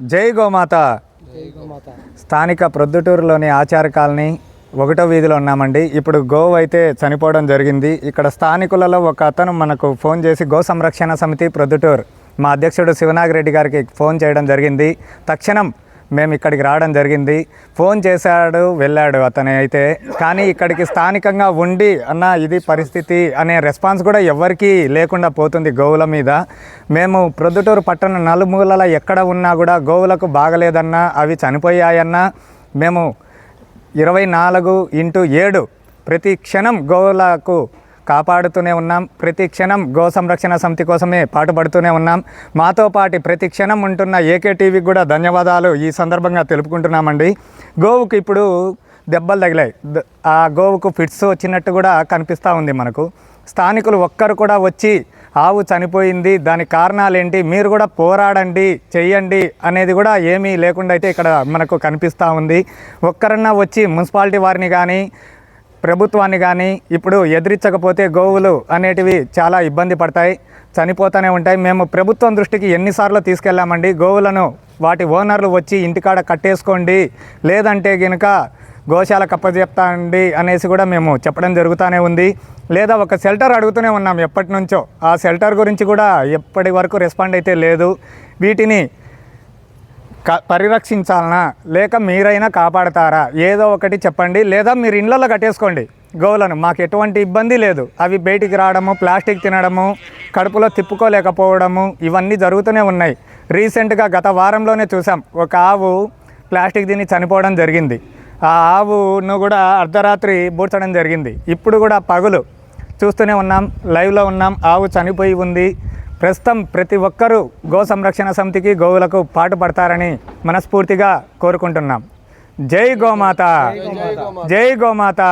జై గోమాత. జై గోమాత. స్థానిక ప్రొద్దుటూరులోని ఆచార కాలనీ ఒకటో వీధిలో ఉన్నామండి. ఇప్పుడు గోవు అయితే చనిపోవడం జరిగింది. ఇక్కడ స్థానికులలో ఒక అతను మనకు ఫోన్ చేసి గో సంరక్షణ సమితి ప్రొద్దుటూరు మా అధ్యక్షుడు శివనాగిరెడ్డి గారికి ఫోన్ చేయడం జరిగింది. తక్షణం మేము ఇక్కడికి రావడం జరిగింది. ఫోన్ చేశాడు వెళ్ళాడు అతను అయితే. కానీ ఇక్కడికి స్థానికంగా ఉండి అన్న ఇది పరిస్థితి అనే రెస్పాన్స్ కూడా ఎవరికీ లేకుండా పోతుంది గోవుల మీద. మేము ప్రొద్దుటూరు పట్టణ నలుమూలల ఎక్కడ ఉన్నా కూడా గోవులకు బాగలేదన్నా అవి చనిపోయాయన్నా మేము ఇరవై నాలుగు ఇంటూ ఏడు ప్రతి క్షణం గోవులకు కాపాడుతూనే ఉన్నాం. ప్రతి క్షణం గో సంరక్షణ సమితి కోసమే పాటుపడుతూనే ఉన్నాం. మాతో పాటు ప్రతి క్షణం ఉంటున్న ఏకే టీవీకి కూడా ధన్యవాదాలు ఈ సందర్భంగా తెలుపుకుంటున్నామండి. గోవుకి ఇప్పుడు దెబ్బలు తగిలాయి. ఆ గోవుకు ఫిట్స్ వచ్చినట్టు కూడా కనిపిస్తూ ఉంది మనకు. స్థానికులు ఒక్కరు కూడా వచ్చి ఆవు చనిపోయింది. దాని కారణాలు ఏంటి మీరు కూడా పోరాడండి చెయ్యండి అనేది కూడా ఏమీ లేకుండా అయితే ఇక్కడ మనకు కనిపిస్తూ ఉంది. ఒక్కరన్నా వచ్చి మున్సిపాలిటీ వారిని కానీ ప్రభుత్వాన్ని కానీ ఇప్పుడు ఎదిరించకపోతే గోవులు అనేటివి చాలా ఇబ్బంది పడతాయి చనిపోతూనే ఉంటాయి. మేము ప్రభుత్వం దృష్టికి ఎన్నిసార్లు తీసుకెళ్ళామండి. గోవులను వాటి ఓనర్లు వచ్చి ఇంటికాడ కట్టేసుకోండి. లేదంటే గనుక గోశాల కప్పచెప్తాండి అనేసి కూడా మేము చెప్పడం జరుగుతూనే ఉంది. లేదా ఒక షెల్టర్ అడుగుతూనే ఉన్నాం ఎప్పటి నుంచో. ఆ షెల్టర్ గురించి కూడా ఎప్పటి వరకు రెస్పాండ్ అయితే లేదు. వీటిని పరిరక్షించాలనా? లేక మీరైనా కాపాడతారా? ఏదో ఒకటి చెప్పండి. లేదా మీరు ఇళ్ళల్లో కట్టేసుకోండి గోవులను. మాకు ఎటువంటి ఇబ్బంది లేదు. అవి బయటికి రావడము ప్లాస్టిక్ తినడము కడుపులో తిప్పుకోలేకపోవడము ఇవన్నీ జరుగుతూనే ఉన్నాయి. రీసెంట్గా గత వారంలోనే చూసాం ఒక ఆవు ప్లాస్టిక్ తిని చనిపోవడం జరిగింది. ఆ ఆవును కూడా అర్ధరాత్రి బూడ్చడం జరిగింది. ఇప్పుడు కూడా పగులు. చూస్తూనే ఉన్నాం. లైవ్లో ఉన్నాం. ఆవు చనిపోయి ఉంది. ప్రస్తుతం ప్రతి ఒక్కరూ గో సంరక్షణ సమితికి గోవులకు పాటుపడతారని మనస్ఫూర్తిగా కోరుకుంటున్నాం జై గోమాత జై గోమాత